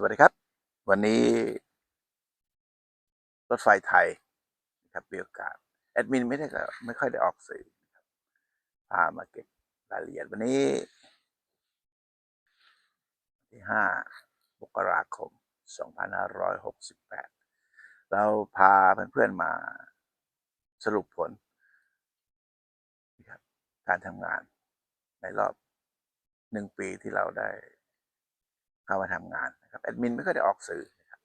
สวัสดีครับ วันนี้ รถไฟไทยนะครับมีโอกาสแอดมินไม่ได้ก็ไม่ค่อยได้ออกสื่อพามาเก็บรายละเอียดวันนี้ที่ห้ามกราคม 2568 เราพาเพื่อนๆมาสรุปผลการทำงานในรอบหนึ่งปีที่เราได้ เข้ามาทำงานนะครับแอดมินไม่ค่อยได้ออกสื่อนะครับ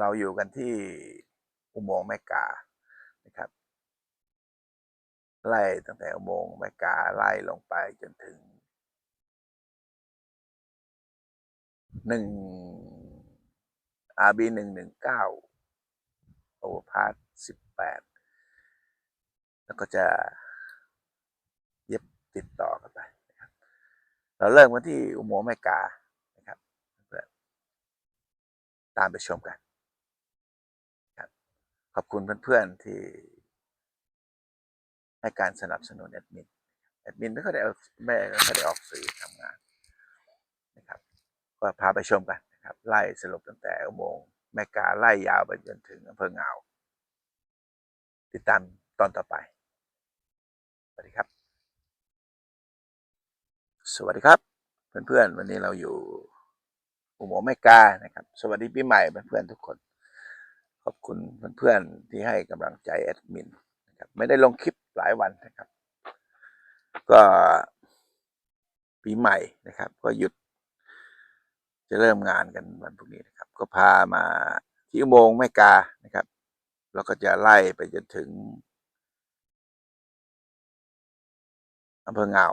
เราอยู่กันที่อุโมงค์แมกกานะครับ ไล่ตั้งแต่อุโมงค์แมกกาไล่ลงไปจนถึงหนึ่งอาบีหนึ่งหนึ่งเก้าโอเวอร์พาสสิบแปดแล้วก็จะเย็บติดต่อกันไป เราเริ่มกันที่อุโมงค์แมกกานะครับเพื่อนตามไปชมกันขอบคุณเพื่อนๆที่ให้การสนับสนุนแอดมินแอดมินไม่ค่อยได้เอาไม่ค่อยได้ออกสื่อทำงานนะครับ ก็พาไปชมกันนะครับ ไล่สรุปตั้งแต่อุโมงค์แมกกาไล่ยาวไปจนถึงอำเภอเงา ติดตามตอนต่อไปสวัสดีครับ สวัสดีครับ เพื่อนๆ วันนี้เราอยู่อุโมงค์แมกกานะครับ สวัสดีปีใหม่เพื่อนๆทุกคน ขอบคุณเพื่อนๆที่ให้กำลังใจแอดมินนะครับไม่ได้ลงคลิปหลายวันนะครับ ก็ปีใหม่นะครับ ก็หยุด จะเริ่มงานกันวันพรุ่งนี้นะครับ ก็พามาที่อุโมงค์แม่กานะครับแล้วก็จะไล่ไปจนถึงอำเภอเงา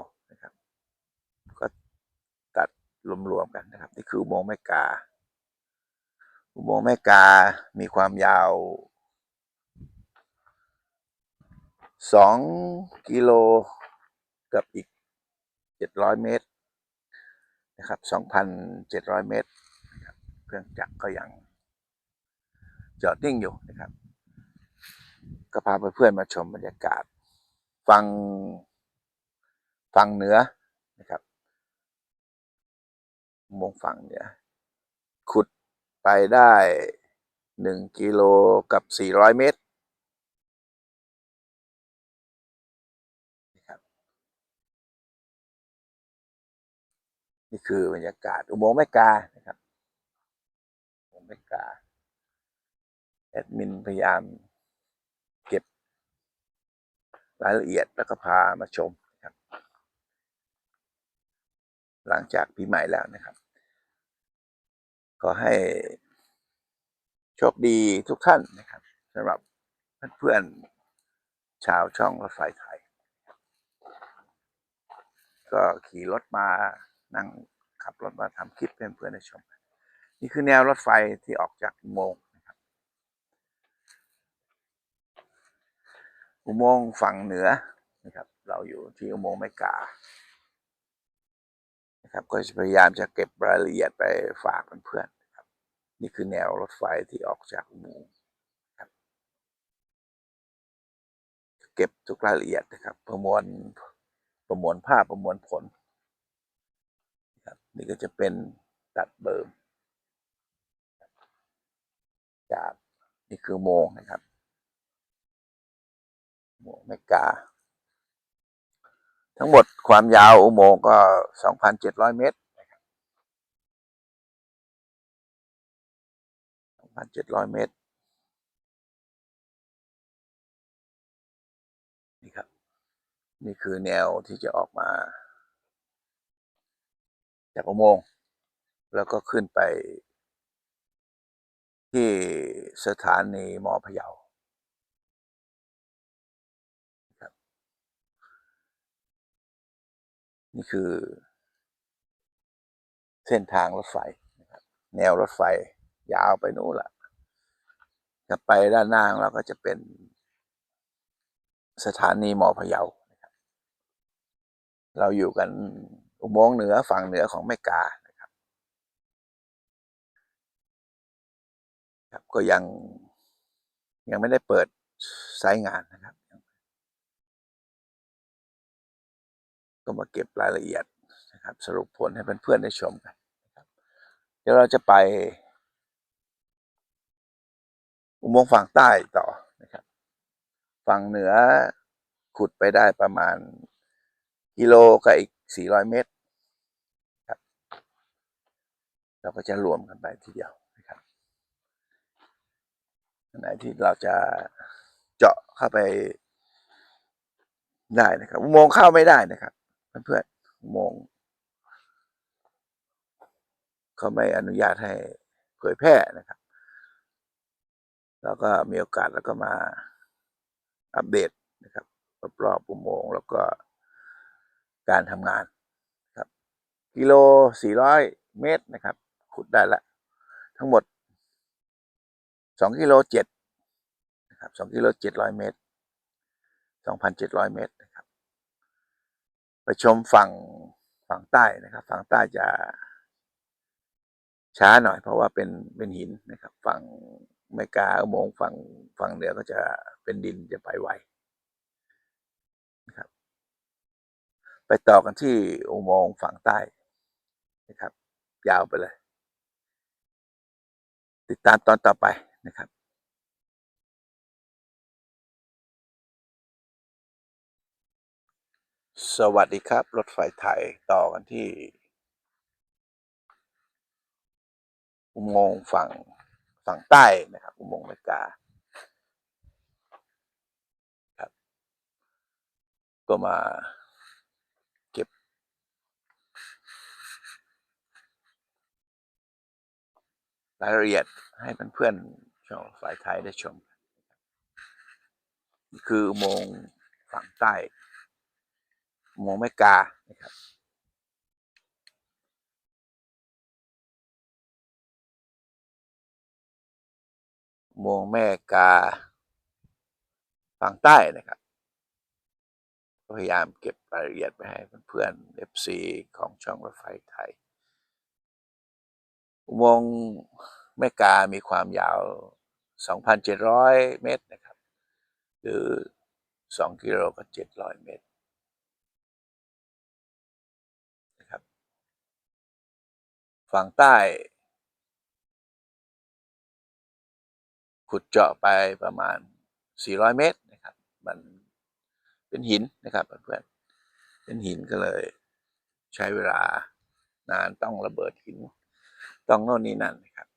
รวมๆกันนะครับ นี่คืออุโมงค์แม่กา อุโมงค์แม่กา มีความยาวสองกิโลกับอีกเจ็ดร้อยเมตรนะครับสองพันเจ็ดร้อยเมตร เครื่องจักรก็ยังจอดนิ่งอยู่นะครับ ก็พาเพื่อนๆมาชมบรรยากาศ ฟัง ฟังเหนือนะครับอุโมงฝั่งเหนือขุดไปได้หนึ่งกิโลกับสี่ร้อยเมตรนะครับนี่คือบรรยากาศอุโมงค์แม่กานะครับอุโมงค์แม่กาแอดมินพยายามเก็บรายละเอียดแล้วก็พามาชม หลังจากปีใหม่แล้วนะครับ ขอให้โชคดีทุกท่านนะครับสำหรับเพื่อนๆชาวช่องรถไฟไทย ก็ขี่รถมานั่งขับรถมาทำคลิปเพื่อนๆได้ชม นี่คือแนวรถไฟที่ออกจากอุโมงค์นะครับ อุโมงค์ฝั่งเหนือนะครับ เราอยู่ที่อุโมงค์แม่กา นะครับก็จะพยายามจะเก็บรายละเอียดไปฝากเพื่อนๆครับ นี่คือแนวรถไฟที่ออกจากอุโมงค์ครับเก็บทุกรายละเอียดนะครับ ประมวลประมวลภาพประมวลผลครับนี่ก็จะเป็นตัดเบิร์มจากนี่คือโมงนะครับโมงเมกา ทั้งหมดความยาวอุโมงค์ก็ 2,700 เมตร2,700 เมตร นี่ครับ นี่คือแนวที่จะออกมา จากอุโมงค์แล้วก็ขึ้นไปที่สถานีมอพะเยาครับ นี่คือ เส้นทางรถไฟนะครับ แนวรถไฟยาวไปนู่นละจะไปด้านหน้าเราก็จะเป็น สถานีมอพะเยานะครับเราอยู่กันอุโมงค์เหนือฝั่งเหนือของแม่กานะครับครับ ก็ยังยังไม่ได้เปิดไซต์งานนะครับ ก็มาเก็บรายละเอียดนะครับสรุปผลให้เพื่อนๆได้ชมกันนะครับเดี๋ยวเราจะไป อุโมงค์ฝั่งใต้ต่อนะครับ ฝั่งเหนือขุดไปได้ประมาณกิโลกับอีก 400 เมตรครับเราก็จะรวมกันไปทีเดียวนะครับอันไหนที่เราจะเจาะเข้าไปได้นะครับอุโมงค์เข้าไม่ได้นะครับ เพื่อนๆอุโมงเขาไม่อนุญาตให้เผยแพร่นะครับ แล้วก็มีโอกาสแล้วก็มาอัปเดตนะครับรอบๆอุโมงค์แล้วก็การทำงานครับ กิโล 400 เมตรนะครับ ขุดได้ละ ทั้งหมด 2กิโล7นะครับ2กิโล700 เมตร 2,700 เมตร ชมฝั่งฝั่งใต้นะครับ ฝั่งใต้จะช้าหน่อยเพราะว่าเป็นเป็นหินนะครับ ฝั่งเมกาอุโมงค์ฝั่งฝั่งเหนือก็จะเป็นดินจะไปไวนะครับ ไปต่อกันที่อุโมงค์ฝั่งใต้นะครับ ยาวไปเลย ติดตามตอนต่อไปนะครับ สวัสดีครับ รถไฟไทยต่อกันที่ อุโมงค์ฝั่งฝั่งใต้นะครับ อุโมงค์เมริกาครับ ก็มาเก็บ รายละเอียดให้เพื่อนๆชาวฝ่ายไทยได้ชม คืออุโมงค์ฝั่งใต้ อุโมงค์แมกานะครับอุโมงแม่กาฝั่งใต้นะครับพยายามเก็บรายละเอียดไปให้เพื่อนๆ FC ของช่องรถไฟไทย อุโมงค์แม่กามีความยาว 2,700 เมตรนะครับ หรือ 2 กิโลกับ700 เมตรนะครับ ฝั่งใต้ ขุดเจาะไปประมาณ 400 เมตรนะครับ มันเป็นหินนะครับเพื่อนเป็นหินก็เลย ใช้เวลานานต้องระเบิดหิน ต้องโน่นนี่นั่นนะครับ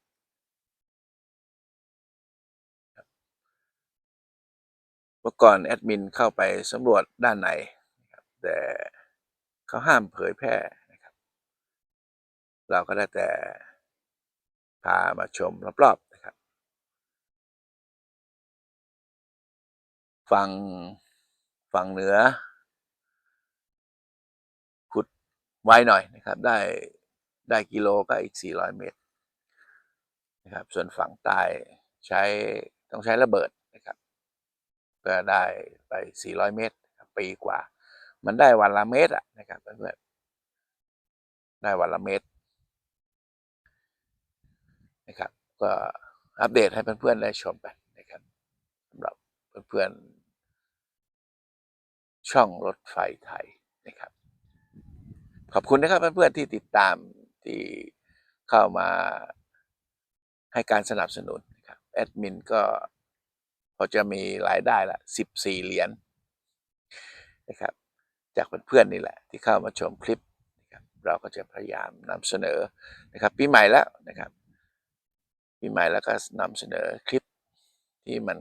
เมื่อก่อนแอดมินเข้าไปสำรวจด้านในนะครับแต่เขาห้ามเผยแพร่ เราก็ได้แต่พามาชมรอบๆนะครับ ฝั่งฝั่งเหนือ ขุดไว้หน่อยนะครับ ได้ได้กิโลก็อีก 400 เมตรนะครับ ส่วนฝั่งใต้ใช้ต้องใช้ระเบิดนะครับ ก็ได้ไป 400 เมตรปีกว่า มันได้วันละเมตรอะนะครับเพื่อนๆได้วันละเมตร นะครับ ก็อัปเดตให้เพื่อนๆได้ชมกันนะครับสำหรับเพื่อนๆช่องรถไฟไทยนะครับ ขอบคุณนะครับเพื่อนๆที่ติดตามที่เข้ามาให้การสนับสนุนนะครับแอดมินก็พอจะมีรายได้ละ 14 เหรียญนะครับ จากเพื่อนๆนี่แหละ ที่เข้ามาชมคลิปนะครับเราก็จะพยายามนำเสนอนะครับปีใหม่แล้วนะครับ ปีใหม่แล้วก็นำเสนอคลิปที่มัน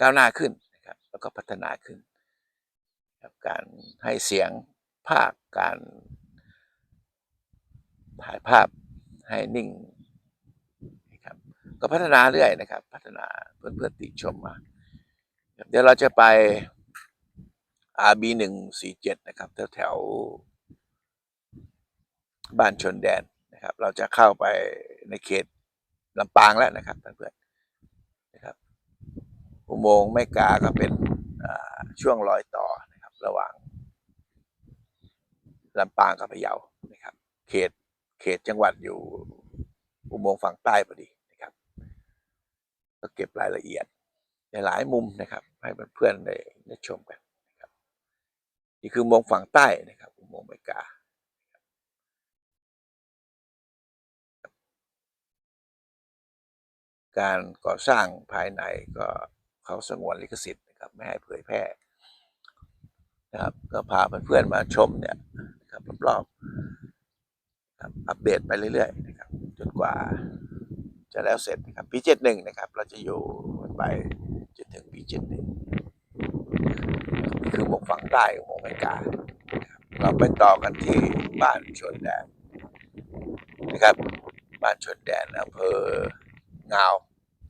ก้าวหน้าขึ้นนะครับแล้วก็พัฒนาขึ้นครับการให้เสียงภาพการถ่ายภาพให้นิ่งนะครับก็พัฒนาเรื่อยนะครับ พัฒนาเพื่อนๆติชมมา เดี๋ยวเราจะไป RB หนึ่งสี่เจ็ดนะครับแถวแถวบ้านชนแดนนะครับ เราจะเข้าไป ในเขตลำปางแล้วนะครับเพื่อนๆนะครับ อุโมงค์แม่กาก็เป็นช่วงรอยต่อนะครับ ระหว่างลำปางกับพะเยานะครับ เขตเขตจังหวัดอยู่อุโมงค์ฝั่งใต้พอดีนะครับ ก็เก็บรายละเอียดในหลายมุมนะครับ ให้เพื่อนๆได้ได้ชมกันนะครับ นี่คืออุโมงค์ฝั่งใต้นะครับ อุโมงค์เมกา การก่อสร้างภายในก็เขาสงวนลิขสิทธิ์นะครับไม่ให้เผยแพร่นะครับก็พาเพื่อนๆมาชมเนี่ยนะครับรอบๆครับอัปเดตไปเรื่อยๆนะครับจนกว่าจะแล้วเสร็จนะครับปีเจ็ดหนึ่งนะครับ เราจะอยู่ไปจนถึงปีเจ็ดหนึ่งคือหมกฝั่งใต้ของหมกอเมริกาเราไปต่อกันที่บ้านชนแดนนะครับ บ้านชนแดนอำเภอ งาว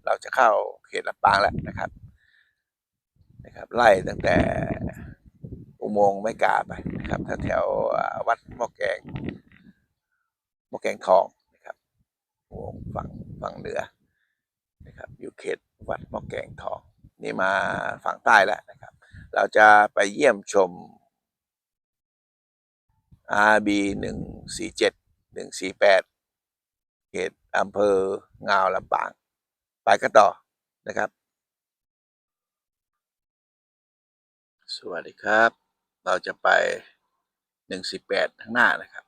เราจะเข้าเขตลำปางแล้วนะครับนะครับไล่ตั้งแต่อุโมงค์ไม่กาไปนะครับแถวๆวัดหม้อแกงหม้อแกงทองนะครับอุโมงค์ฝั่งฝั่งเหนือนะครับอยู่เขตวัดหม้อแกงทอง นี่มาฝั่งใต้แล้วนะครับ เราจะไปเยี่ยมชม RB หนึ่งสี่เจ็ดหนึ่งสี่แปดเขต อำเภองาวลำปาง ไปกันต่อนะครับ สวัสดีครับ เราจะไปหนึ่งสี่แปดข้างหน้านะครับ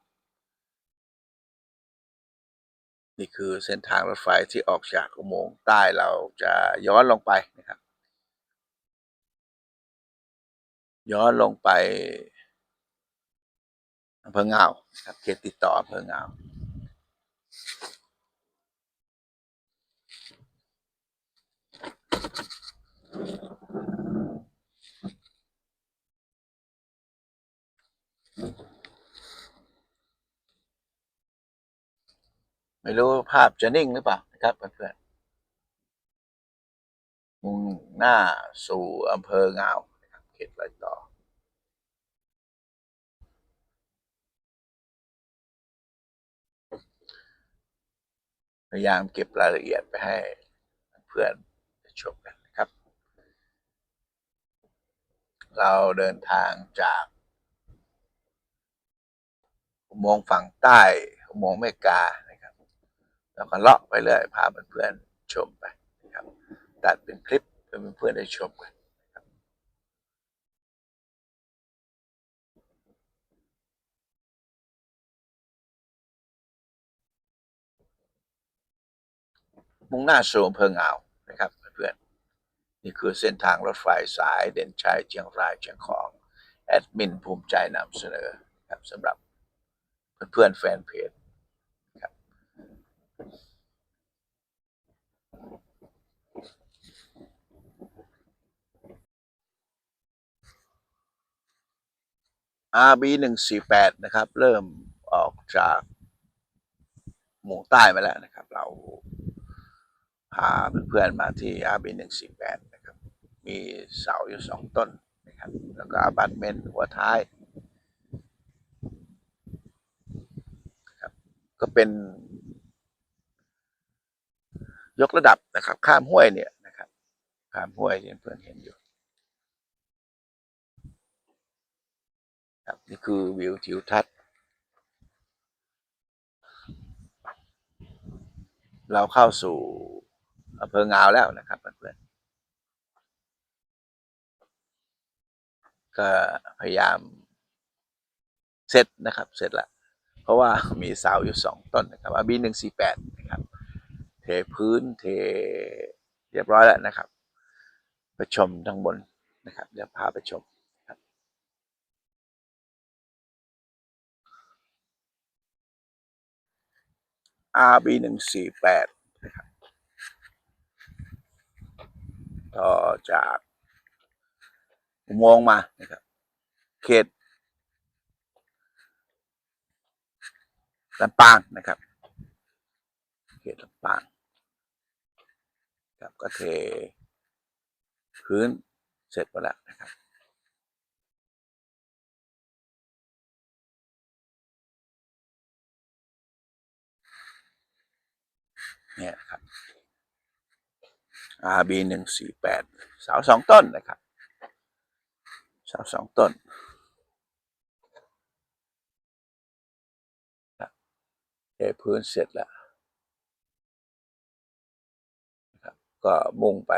นี่คือเส้นทางรถไฟที่ออกจากอุโมงค์ใต้เราจะย้อนลงไปนะครับ ย้อนลงไปอำเภองาวครับเขตติดต่ออำเภองา ไม่รู้ภาพจะนิ่งหรือเปล่านะครับเพื่อนๆมุ่งหน้าสู่อำเภองาวนะครับเขตรอยต่อ พยายามเก็บรายละเอียดไปให้เพื่อน ชมกันนะครับ เราเดินทางจากอุโมงค์ฝั่งใต้อุโมงค์เมกานะครับแล้วก็เลาะไปเรื่อยพาเพื่อนๆชมไปนะครับตัดเป็นคลิปให้เพื่อนๆได้ชมกันมุ่งหน้าสู่อำเภองาวนะครับเพื่อนๆ นี่คือเส้นทางรถไฟสายเด่นชัยเชียงรายเชียงของ แอดมินภูมิใจนำเสนอครับสำหรับเพื่อนๆแฟนเพจ RB หนึ่งสี่แปดนะครับ เริ่มออกจากหมู่ใต้มาแล้วนะครับ เราพาเพื่อนๆมาที่ RB หนึ่งสี่แปดนะ มีเสาอยู่สองต้นนะครับแล้วก็อพาร์ตเมนต์หัวท้ายครับก็เป็นยกระดับนะครับ ข้ามห้วยเนี่ยนะครับข้ามห้วยที่เพื่อนเห็นอยู่ครับนี่คือวิวทิวทัศน์ เราเข้าสู่อำเภองาวแล้วนะครับเพื่อนๆ ก็พยายามเสร็จนะครับ เสร็จละเพราะว่ามีเสาอยู่สองต้นนะครับอาบีหนึ่งสี่แปดนะครับ เทพื้นเทเรียบร้อยแล้วนะครับ ไปชมทั้งบนนะครับเดี๋ยวพาไปชม RB หนึ่งสี่แปดนะครับต่อจาก อุโมงมานะครับ เขตลำปางนะครับ เขตลำปางครับก็เทพื้นเสร็จหมดแล้วนะครับเนี่ยครับ RB หนึ่งสี่แปดสาสองต้นนะครับ สาสองต้นครับเทพื้นเสร็จแล้วครับก็มุ่งไป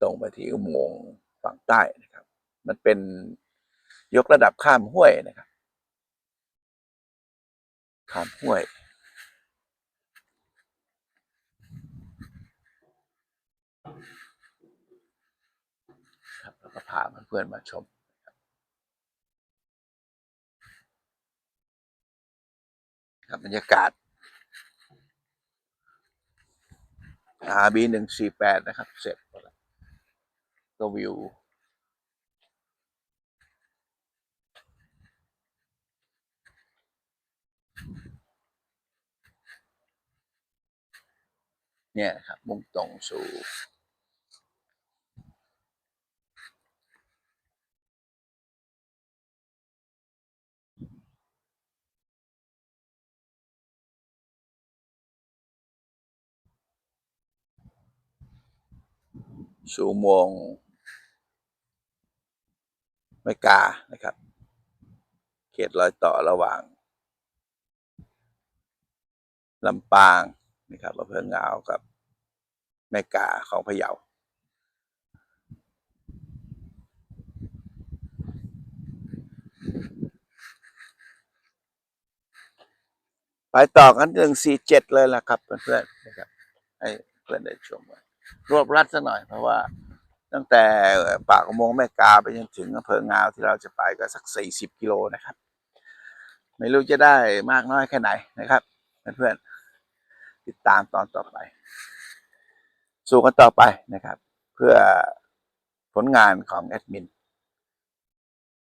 ตรงไปที่อุโมงค์ฝั่งใต้นะครับ มันเป็นยกระดับข้ามห้วยนะครับ ข้ามห้วย ก็พาเพื่อนมาชมครับบรรยากาศ RB หนึ่งสี่แปดนะครับ เสร็จแล้วก็วิวเนี่ยครับมุ่งตรงสู่ สู่มงค์ไม่กานะครับ เขตรอยต่อระหว่างลำปางนะครับอำเภองาวกับแม่กาของพะเยาไปต่อกันหนึ่งสี่เจ็ดเลยล่ะครับเพื่อนๆนะครับให้เพื่อนได้ชมกัน รวบรัดซะหน่อย เพราะว่าตั้งแต่ปากอุโมงค์แม่กาไปจนถึงอำเภองาวที่เราจะไปก็สักสี่สิบกิโลนะครับ ไม่รู้จะได้มากน้อยแค่ไหนนะครับเพื่อนๆติดตามตอนต่อไป สู้กันต่อไปนะครับ เพื่อผลงานของแอดมิน